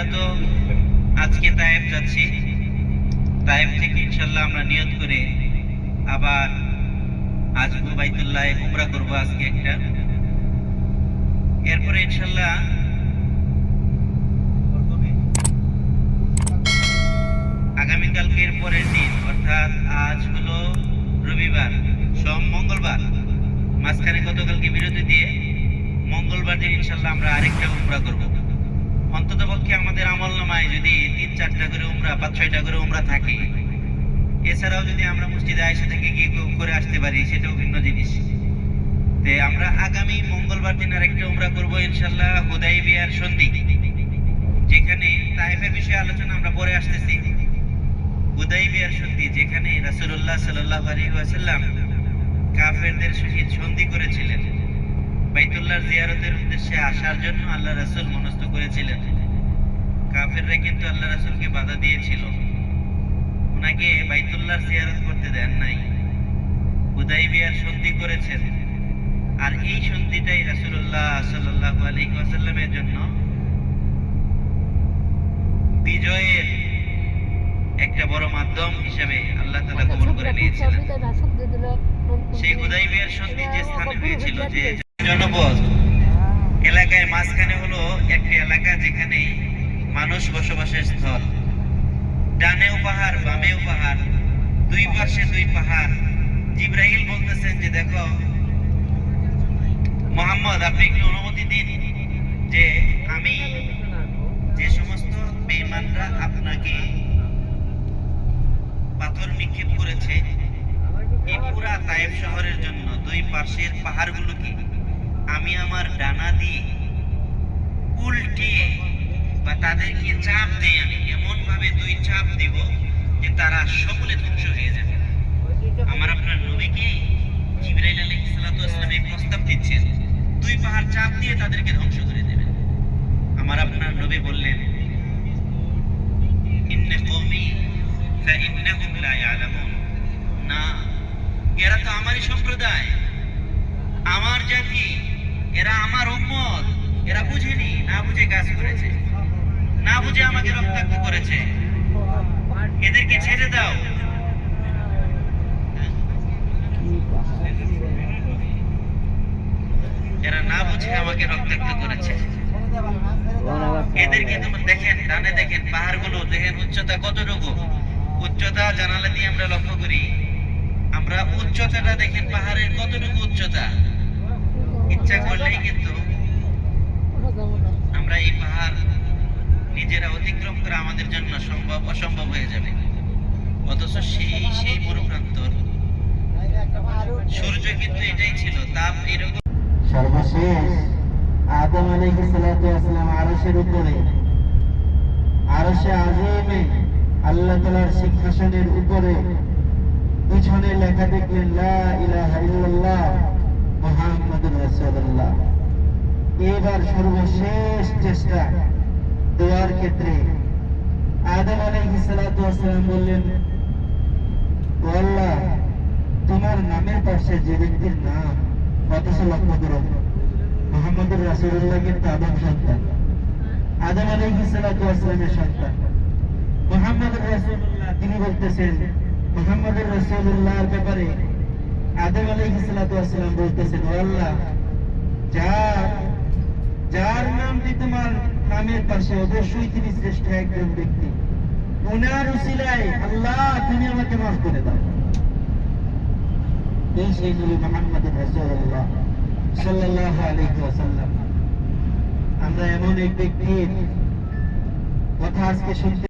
আমরা তো আজকে তায়েব যাচ্ছি। তায়েব থেকে ইনশাল্লাহ আমরা নিয়ত করে আবার আসব বাইতুল্লাহ উমরা করব আজকে একটা। এরপরে ইনশাল্লাহ আগামীকালকের পরের দিন, অর্থাৎ আজ হলো রবিবার, সোম মঙ্গলবার, মাঝখানে গতকালকে বিরতি দিয়ে মঙ্গলবার দিন ইনশাল্লাহ আমরা আরেকটা উমরা করব। অন্তত পক্ষে আমাদের আমল নামায় যদি তিন চারটা করে উমরা, পাঁচ ছয়টা করে উমরা থাকে। এছাড়াও যদি আমরা মসজিদে আয়সা থেকে গিয়ে করে আসতে পারি, সেটাও ভিন্ন জিনিস। তে আমরা আগামী মঙ্গলবার দিন আরেকটা উমরা করব ইনশাল্লাহ হুদাই বিয়ার সন্ধি, যেখানে তাইফের বিষয়ে আলোচনা আমরা পরে আসতেছি। হুদাই বিয়ার সন্ধি, যেখানে রাসূলুল্লাহ সাল্লাল্লাহু আলাইহি ওয়াসাল্লাম কাফেরদের সহিত সন্ধি করেছিলেন। বাইতুল্লাহর জিয়ারতের উদ্দেশ্যে আসার জন্য আল্লাহ রাসূল মনস্থ করেছিলেন। কাফেররা কিন্তু আল্লাহ রাসূলকে বাধা দিয়েছিল। ওনাকে বাইতুল্লাহর জিয়ারত করতে দেন নাই। হুদাইবিয়ার সন্ধি করেছেন। আর এই সন্ধিটাই রাসূলুল্লাহ সাল্লাল্লাহু আলাইহি ওয়াসাল্লামের জন্য বিজয়ের একটা বড় মাধ্যম হিসেবে আল্লাহ তালা কবুল করে নিয়েছিলেন। সেই হুদাইবিয়ার সন্ধি যে স্থানে হয়েছিল যে জনপদ এলাকায় মাঝখানে হলো একটি এলাকা যেখানে মানুষ বসবাসের স্থল। ডানেও পাহাড় বামেও পাহাড় দুই পাশে দুই পাহাড়। জিব্রাহিল বলতেছেন যে, দেখো, মোহাম্মদ, আপনি একটু অনুমতি দিন যে আমি যে সমস্ত বেমানরা আপনাকে পাথর নিক্ষেপ করেছে, এই পুরা তায়েব শহরের জন্য দুই পাশের পাহাড়গুলোকে আমি আমার ডানা দিয়ে উল্টে বা তাদেরকে চাপ দেই আমি এমন ভাবে দুই চাপ দিব যে তারা সকলে ধ্বংস হয়ে যাবে। আমার আপনার নবীকে জিবরাইল আলাইহিস সালাতু এই প্রস্তাব দিচ্ছেন? দুই পাহাড় চাপ দিয়ে তাদেরকে ধ্বংস করে দেবেন। আমার আপনার নবী বললেন, ইন্না কওমি ফাইন্নাহুম লা ইয়ালামুন। না, এরা তো আমারই সম্প্রদায়। আমার জাতি, এরা আমার উম্মত। এরা বুঝেনি, না বুঝে কাজ করেছে, না বুঝে আমাকে রক্তাক্ত করেছে। এদেরকে ছেড়ে দাও। এরা না বুঝে আমাকে রক্তাক্ত করেছে। এদেরকে দেখেন, ডানে দেখেন, পাহাড়গুলো দেখেন উচ্চতা কতটুকু উচ্চতা জানালা দিয়ে আমরা লক্ষ্য করি, আমরা উচ্চতাটা দেখেন পাহাড়ের কতটুকু উচ্চতা? ইচ্ছা করলেই কিন্তু যাবে। অথচ সেই সেই মরুপ্রান্তর সূর্য কিন্তু এটাই ছিল, তাপ এরকম। সর্বশেষ আদম আলাইহিস সালাতু আরশের উপরে। আরশে আল্লাহ তাআলার সিংহাসনের উপরে। পিছনে লেখা দেখলেন, লা ইলাহা ইল্লাল্লাহ মুহাম্মাদুর রাসূলুল্লাহ। এবার সর্বশেষ চেষ্টা দোয়ার ক্ষেত্রে আদম আলাইহিস সালাতু ওয়াসসালাম বললেন আল্লাহ, তোমার নামের পাশে যে ব্যক্তির নাম অথচ লক্ষ্য করো। মোহাম্মদুর রাসূলুল্লাহ কিন্তু আদম সন্তান। আদম আলাইহিস সালাতু ওয়াসসালামের সন্তান। মোহাম্মদুর রাসূলুল্লাহ, তিনি বলতেছেন, মোহাম্মদুর রাসূলুল্লাহর ব্যাপারে আদম আলাইহিস সালাতু ওয়াসসালাম বলতেছেন আল্লাহ, যার যার নামটি তোমার নামের পাশে অবশ্যই তিনি শ্রেষ্ঠ একজন ব্যক্তি। ওনার উসিলায়, আল্লাহ, তুমি আমাকে মাফ করে দাও। এই মোহাম্মদ আমরা এমন এক ব্যক্তির কথা আজকে শুনতে